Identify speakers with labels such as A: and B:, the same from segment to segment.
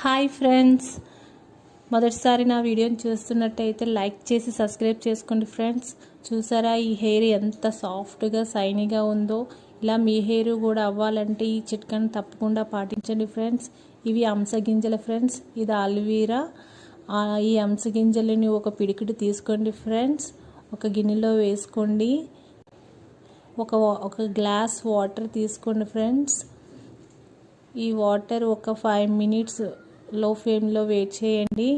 A: Hi friends. మొదటిసారి నా వీడియోని చూస్తున్నట్టయితే లైక్ చేసి సబ్స్క్రైబ్ చేసుకోండి ఫ్రెండ్స్. చూసారా ఈ హెయిర్ ఎంత సాఫ్ట్గా సైనీగా ఉందో. ఇలా మీ హెయిర్ కూడా అవ్వాలంటే ఈ చిట్కాని తప్పకుండా పాటించండి ఫ్రెండ్స్. ఇవి అంశగింజల ఫ్రెండ్స్. ఇది అల్వీరా. ఈ అంశగింజలని ఒక పిడికిటి తీసుకోండి ఫ్రెండ్స్. ఒక గిన్నెలో వేసుకోండి. ఒక ఒక గ్లాస్ వాటర్ తీసుకోండి ఫ్రెండ్స్. ఈ వాటర్ ఒక ఫైవ్ మినిట్స్ లో ఫ్లేమ్లో వేట్ చేయండి.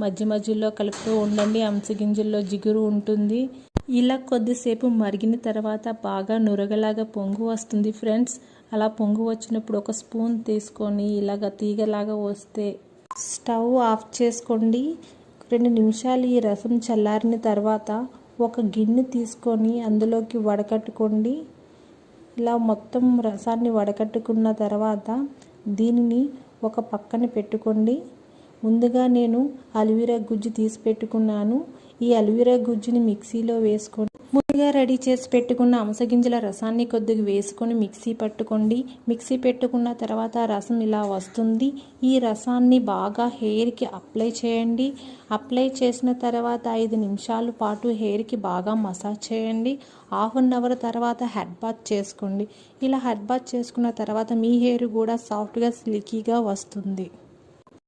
A: మధ్య మధ్యలో కలుపుతూ ఉండండి. అంశగింజల్లో జిగురు ఉంటుంది. ఇలా కొద్దిసేపు మరిగిన తర్వాత బాగా నురగలాగా పొంగు వస్తుంది ఫ్రెండ్స్. అలా పొంగు వచ్చినప్పుడు ఒక స్పూన్ తీసుకొని ఇలాగ తీగలాగా వస్తే స్టవ్ ఆఫ్ చేసుకోండి. రెండు నిమిషాలు ఈ రసం చల్లారిన తర్వాత ఒక గిన్నె తీసుకొని అందులోకి వడకట్టుకోండి. ఇలా మొత్తం రసాన్ని వడకట్టుకున్న తర్వాత దీనిని ఒక పక్కన పెట్టుకోండి. ముందుగా నేను అలువీరా గుజ్జు తీసి పెట్టుకున్నాను. ఈ అలువీరా గుజ్జుని మిక్సీలో వేసుకొని ముందుగా రెడీ చేసి పెట్టుకున్న అంశగింజల రసాన్ని కొద్దిగా వేసుకొని మిక్సీ పట్టుకోండి. మిక్సీ పెట్టుకున్న తర్వాత రసం ఇలా వస్తుంది. ఈ రసాన్ని బాగా హెయిర్కి అప్లై చేయండి. అప్లై చేసిన తర్వాత ఐదు నిమిషాల పాటు హెయిర్కి బాగా మసాజ్ చేయండి. హాఫ్ అన్ అవర్ తర్వాత హెడ్ బాత్ చేసుకోండి. ఇలా హెడ్ బాత్ చేసుకున్న తర్వాత మీ హెయిర్ కూడా సాఫ్ట్గా సిల్కీగా వస్తుంది.